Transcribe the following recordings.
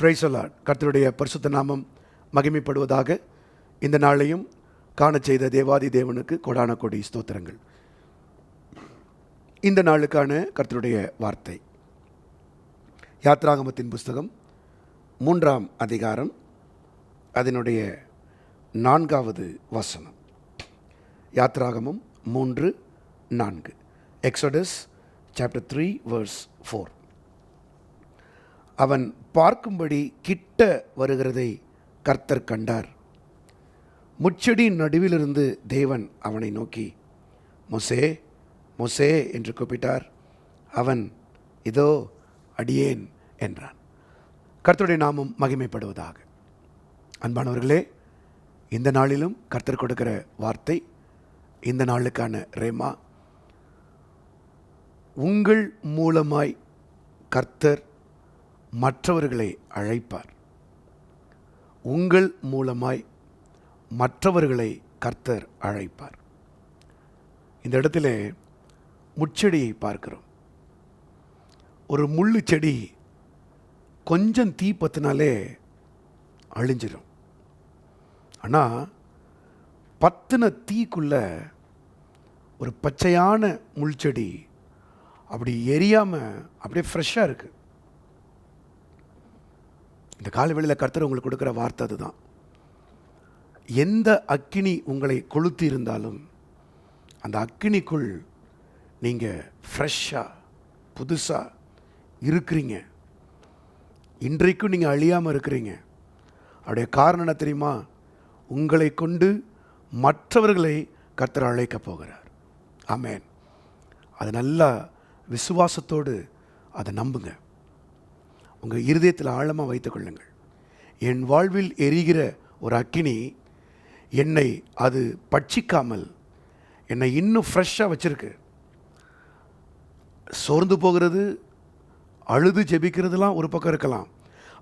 பிரைசலாட் கர்த்தருடைய பரிசுத்த நாமம் மகிமைப்படுவதாக இந்த நாளையும் காண செய்த தேவாதி தேவனுக்கு கொடான கொடி ஸ்தோத்திரங்கள். இந்த நாளுக்கான கர்த்தருடைய வார்த்தை. யாத்ராகமத்தின் புஸ்தகம் மூன்றாம் அதிகாரம் அதனுடைய நான்காவது வசனம். யாத்ராகமம் மூன்று நான்கு. Exodus chapter three verse four அவன் பார்க்கும்படி கிட்ட வருகிறதை கர்த்தர் கண்டார். முச்செடியின் நடுவிலிருந்து தேவன் அவனை நோக்கி மொசே மொசே என்று கூப்பிட்டார். அவன் இதோ அடியேன் என்றான். கர்த்தருடைய நாமம் மகிமைப்படுவதாக. அன்பானவர்களே இந்த நாளிலும் கர்த்தர் கொடுக்கிற வார்த்தை இந்த நாளுக்கான ரேமா உங்கள் மூலமாய் கர்த்தர் மற்றவர்களை அழைப்பார். உங்கள் மூலமாய் மற்றவர்களை கர்த்தர் அழைப்பார். இந்த இடத்துல முச்செடியை பார்க்கிறோம். ஒரு முள்ளு செடி கொஞ்சம் தீ பத்தினாலே அழிஞ்சிடும் ஆனால் பத்தின தீக்குள்ள ஒரு பச்சையான முள்செடி அப்படி எரியாமல் அப்படியே ஃப்ரெஷ்ஷாக இருக்குது இந்த காலவெளியில் கர்த்தர் உங்களுக்கு கொடுக்குற வார்த்தை அதுதான். எந்த அக்கினி உங்களை கொளுத்தி இருந்தாலும் அந்த அக்கினிக்குள் நீங்கள் ஃப்ரெஷ்ஷாக புதுசாக இருக்கிறீங்க. இன்றைக்கும் நீங்கள் அழியாமல் இருக்கிறீங்க. அவருடைய காரணம் என்ன தெரியுமா? உங்களை கொண்டு மற்றவர்களை கர்த்தர் அழைக்கப் போகிறார். ஆமேன். அது நல்லா விசுவாசத்தோடு அதை நம்புங்க. உங்கள் இருதயத்தில் ஆழமாக வைத்துக் கொள்ளுங்கள். என் வாழ்வில் எரிகிற ஒரு அக்கினி என்னை அது பட்சிக்காமல் என்னை இன்னும் ஃப்ரெஷ்ஷாக வச்சுருக்கு. சோர்ந்து போகிறது அழுது ஜெபிக்கிறதுலாம் ஒரு பக்கம் இருக்கலாம்.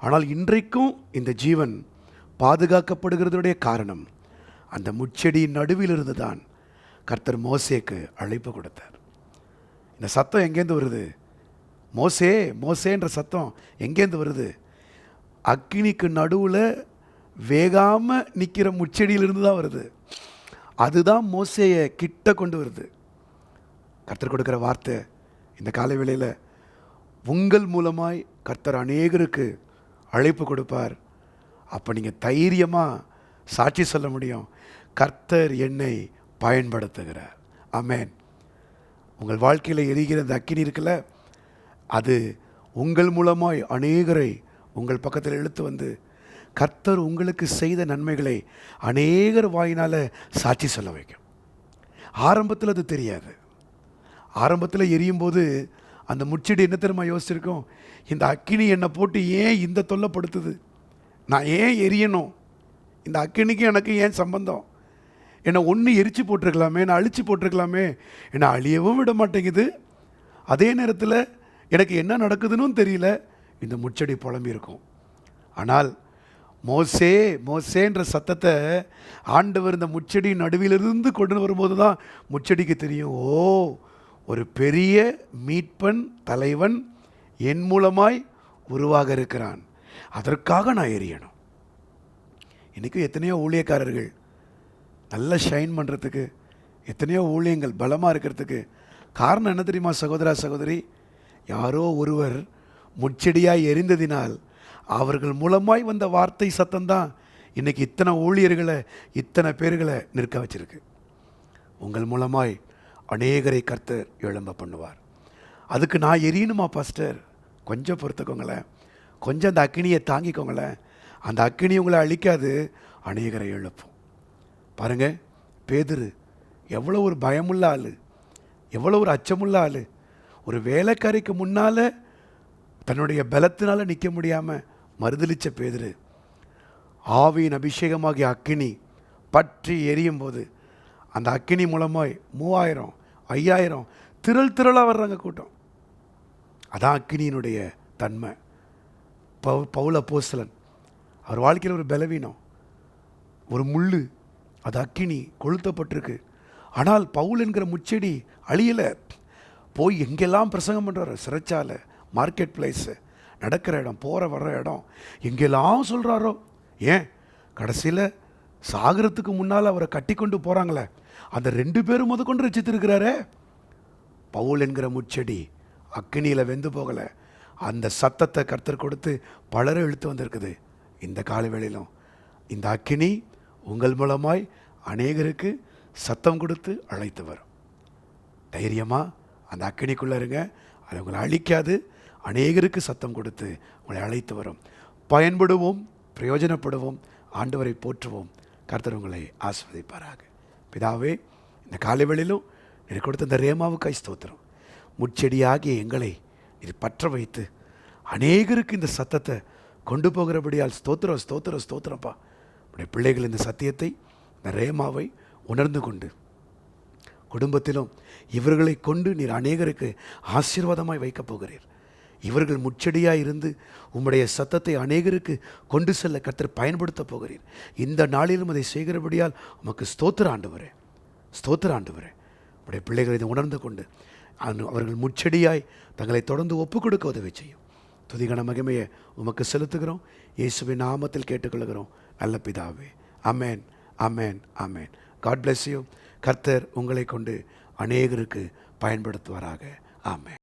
ஆனால் இன்றைக்கும் இந்த ஜீவன் பாதுகாக்கப்படுகிறதுடைய காரணம் அந்த முச்செடியின் நடுவிலிருந்து தான் கர்த்தர் மோசேக்கு அழைப்பு கொடுத்தார். இந்த சத்தம் எங்கேருந்து வருது? மோசே மோசேன்ற சத்தம் எங்கேருந்து வருது? அக்கினிக்கு நடுவில் வேகாமல் நிற்கிற முச்செடியிலிருந்து தான் வருது. அதுதான் மோசையை கிட்ட கொண்டு வருது. கர்த்தர் கொடுக்குற வார்த்தை இந்த காலை வேளையில் உங்கள் மூலமாய் கர்த்தர் அநேகருக்கு அழைப்பு கொடுப்பார். அப்போ நீங்கள் தைரியமாக சாட்சி சொல்ல முடியும். கர்த்தர் என்னை பயன்படுத்துகிறார். அமேன் உங்கள் வாழ்க்கையில் எரிகிற அந்த அக்கினி இருக்குல்ல அது உங்கள் மூலமாய் அநேகரை உங்கள் பக்கத்தில் இழுத்து வந்து கர்த்தர் உங்களுக்கு செய்த நன்மைகளை அநேகர் வாயினால் சாட்சி சொல்ல வைக்கும். ஆரம்பத்தில் அது தெரியாது. ஆரம்பத்தில் எரியும் போது அந்த முச்செடி என்ன தெரியுமா யோசிச்சிருக்கோம்? இந்த அக்கினி என்னை போட்டு ஏன் இந்த தொல்லைப்படுத்துது நான் ஏன் எரியணும்? இந்த அக்கினிக்கு எனக்கு ஏன் சம்பந்தம்? என்னை ஒன்று எரிச்சு போட்டிருக்கலாமே நான் அழிச்சு போட்டிருக்கலாமே என்னை அழியவும் விட மாட்டேங்குது. அதே நேரத்தில் எனக்கு என்ன நடக்குதுன்னு தெரியல. இந்த முச்செடி புலம்பி இருக்கும். ஆனால் மோசே மோசேன்ற சத்தத்தை ஆண்டவர் இந்த முச்செடி நடுவிலிருந்து கொண்டு வரும்போது தான் முச்செடிக்கு தெரியும். ஓ ஒரு பெரிய மீட்பன் தலைவன் என் மூலமாய் உருவாக இருக்கிறான். அதற்காக நான் எரியணும். இன்றைக்கும் எத்தனையோ ஊழியக்காரர்கள் நல்லா ஷைன் பண்ணுறதுக்கு எத்தனையோ ஊழியங்கள் பலமாக இருக்கிறதுக்கு காரணம் என்ன தெரியுமா சகோதரா சகோதரி? யாரோ ஒருவர் முச்செடியாய் எரிந்ததினால் அவர்கள் மூலமாய் வந்த வார்த்தை சத்தம்தான் இன்றைக்கி இத்தனை ஊழியர்களை இத்தனை பேர்களை நிற்க வச்சிருக்கு. உங்கள் மூலமாய் அநேகரை கர்த்தர் எழும்ப பண்ணுவார். அதுக்கு நான் எரியணுமா பாஸ்டர்? கொஞ்சம் பொறுத்துக்கோங்களேன். கொஞ்சம் அந்த அக்கினியை தாங்கிக்கோங்களேன். அந்த அக்கினி உங்களை அழிக்காது அநேகரை எழுப்பும். பாருங்க பேதுரு எவ்வளோ ஒரு பயமுள்ள ஆள் எவ்வளோ ஒரு அச்சமுள்ள ஆள். ஒரு வேலைக்காரிக்கு முன்னால் தன்னுடைய பலத்தினால் நிற்க முடியாமல் மறுதளித்த பேதுரு. ஆவியின் அபிஷேகமாகிய அக்கினி பற்றி எரியும் போது அந்த அக்கினி மூலமாய் மூவாயிரம் ஐயாயிரம் திரள் திரளாக வர்றாங்க கூட்டம். அதான் அக்கினியினுடைய தன்மை. பவு பவுல போஸ்தலன் அவர் வாழ்க்கையில் ஒரு பலவீனம் ஒரு முள்ளு அது அக்கினி கொளுத்தப்பட்டிருக்கு. ஆனால் பவுல் என்கிற முச்செடி அழியலை. போய் எங்கெல்லாம் பிரசங்கம் பண்ணுறாரு சிறைச்சாலை மார்க்கெட் பிளேஸு நடக்கிற இடம் போகிற வர்ற இடம். எங்கெல்லாம் சொல்கிறாரோ ஏன்? கடைசியில் சாகரத்துக்கு முன்னால் அவரை கட்டி கொண்டு போகிறாங்களே அந்த ரெண்டு பேரும் முத கொண்டு ரசித்திருக்கிறாரே. பவுல் என்கிற முச்செடி அக்கினியில் வெந்து போகலை. அந்த சத்தத்தை கர்த்தர் கொடுத்து பலரை இழுத்து வந்திருக்குது. இந்த காலவேளையிலும் இந்த அக்கினி உங்கள் மூலமாய் அநேகருக்கு சத்தம் கொடுத்து அழைத்து வரும். தைரியமாக அந்த அக்கினிக்குள்ளே இருங்க. அது உங்களை அழிக்காது. அநேகருக்கு சத்தம் கொடுத்து உங்களை அழைத்து வரும். பயன்படுவோம் பிரயோஜனப்படுவோம் ஆண்டவரை போற்றுவோம். கர்த்தர் உங்களை ஆஸ்வதிப்பாராக பிதாவே இந்த காலைவெளியிலும் நீர் கொடுத்த இந்த ரேமாவுக்காய் ஸ்தோத்திரம். முச்செடியாகிய எங்களை நீர் பற்ற வைத்து அநேகருக்கு இந்த சத்தத்தை கொண்டு போகிறபடியால் ஸ்தோத்திரம் ஸ்தோத்திரம் ஸ்தோத்திரப்பா உடைய பிள்ளைகள் இந்த சத்தியத்தை இந்த ரேமாவை உணர்ந்து கொண்டு குடும்பத்திலும் இவர்களை கொண்டு நீர் அநேகருக்கு ஆசீர்வாதமாய் வைக்கப் போகிறீர். இவர்கள் முச்செடியாக இருந்து உம்முடைய சத்தத்தை அநேகருக்கு கொண்டு செல்ல கத்தர் பயன்படுத்தப் போகிறீர். இந்த நாளிலும் அதை செய்கிறபடியால் உமக்கு ஸ்தோத்திர ஆண்டவரே ஸ்தோத்திர ஆண்டவரே. உடைய பிள்ளைகள் இதை உணர்ந்து கொண்டு அனு- அவர்கள் முச்செடியாய் தங்களை தொடர்ந்து ஒப்புக் கொடுக்க உதவி செய்யும். துதிகன மகிமையை உமக்கு செலுத்துகிறோம். இயேசுவின் நாமத்தில் கேட்டுக்கொள்கிறோம். நல்ல பிதாவே. Amen amen amen God bless you கர்த்தர் உங்களை கொண்டு அநேகருக்கு பயன்படுத்துவாராக. ஆமே